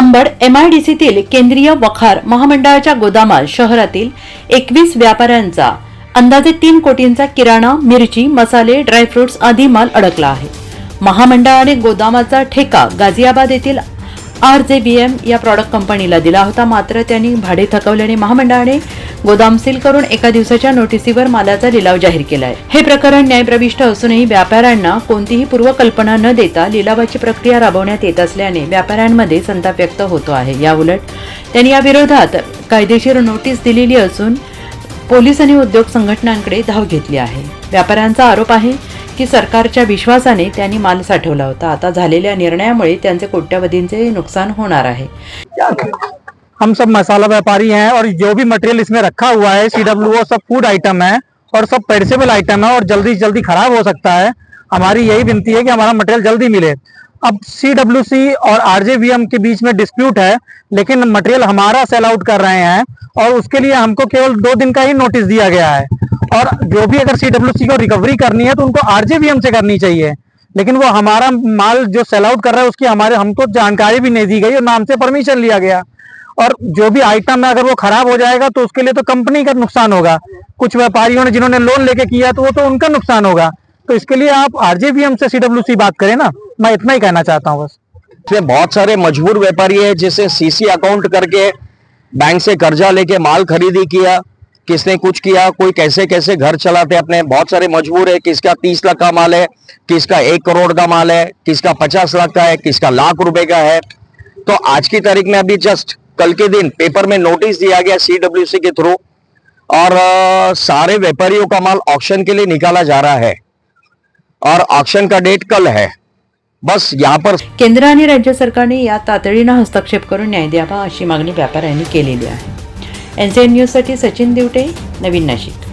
अंबड एमआयडीसीतील केंद्रीय वखार महामंडळाच्या गोदामात शहरातील एकवीस व्यापाऱ्यांचा अंदाजे तीन कोटींचा किराणा मिरची मसाले ड्रायफ्रुट्स आदी माल अडकला आहे. महामंडळाने गोदामाचा ठेका गाझियाबाद येथील आर जे बी एम या प्रॉडक्ट कंपनीला दिला होता. मात्र त्यांनी भाडे थकवल्याने महामंडळाने गोदाम सील करून एका दिवसाच्या नोटिसीवर मालाचा लिलाव जाहीर केला आहे हे प्रकरण न्यायप्रविष्ट असूनही व्यापाऱ्यांना कोणतीही पूर्वकल्पना न देता लिलावाची प्रक्रिया राबवण्यात येत असल्याने व्यापाऱ्यांमध्ये संताप व्यक्त होतो आहे. याउलट त्यांनी या विरोधात कायदेशीर नोटीस दिलेली असून पोलीस आणि उद्योग संघटनांकडे धाव घेतली आहे. व्यापाऱ्यांचा आरोप आहे की सरकारच्या विश्वासाने त्यांनी माल साठवला होता. आता झालेल्या निर्णयामुळे त्यांचे कोट्यवधींचे नुकसान होणार आहे. हम सब मसाला व्यापारी हैं और जो भी मटेरियल इसमें रखा हुआ है सी डब्ल्यू सब फ़ूड आइटम है और सब पेरिसेबल आइटम है और जल्दी से जल्दी खराब हो सकता है। हमारी यही विनती है कि हमारा मटेरियल जल्दी मिले। अब सी डब्ल्यू सी और आर जे वी एम के बीच में डिस्प्यूट है, लेकिन मटेरियल हमारा सेल आउट कर रहे हैं और उसके लिए हमको केवल दो दिन का ही नोटिस दिया गया है। और जो भी अगर सी डब्ल्यू सी को रिकवरी करनी है तो उनको आर जे वी एम से करनी चाहिए। लेकिन वो हमारा माल जो सेल आउट कर रहा है, उसकी हमारे, हमको जानकारी भी नहीं दी गई और नाम से परमिशन लिया गया। और जो भी आइटम है, अगर वो खराब हो जाएगा तो उसके लिए तो कंपनी का नुकसान होगा। कुछ व्यापारियों ने, जिन्होंने लोन लेके किया तो वो तो उनका नुकसान होगा। तो इसके लिए आप आरजेबीएम से सीडब्ल्यूसी बात करें ना। मैं इतना ही कहना चाहता हूँ बस। इसमें बहुत सारे मजबूर व्यापारी है, जैसे सीसी अकाउंट करके बैंक से कर्जा लेके माल खरीदी किया। किसने कुछ किया? कोई कैसे कैसे घर चलाते अपने? बहुत सारे मजबूर है, किसका तीस लाख का माल है, किसका एक करोड़ का माल है, किसका पचास लाख का है, किसका लाख रुपए का है। तो आज की तारीख में अभी जस्ट कल के दिन पेपर में नोटिस दिया गया सीडब्ल्यूसी के थ्रू और सारे व्यापारियों का माल ऑक्शन के लिए निकाला जा रहा है और ऑक्शन का डेट कल है। बस यहाँ पर केंद्र आणि राज्य सरकारने या तातडीनं हस्तक्षेप करून न्याय द्यावा अशी मागणी व्यापाऱ्यांनी केलेली आहे. एन सी एन न्यूजसाठी सचिन दिवटे, नवीन नाशिक.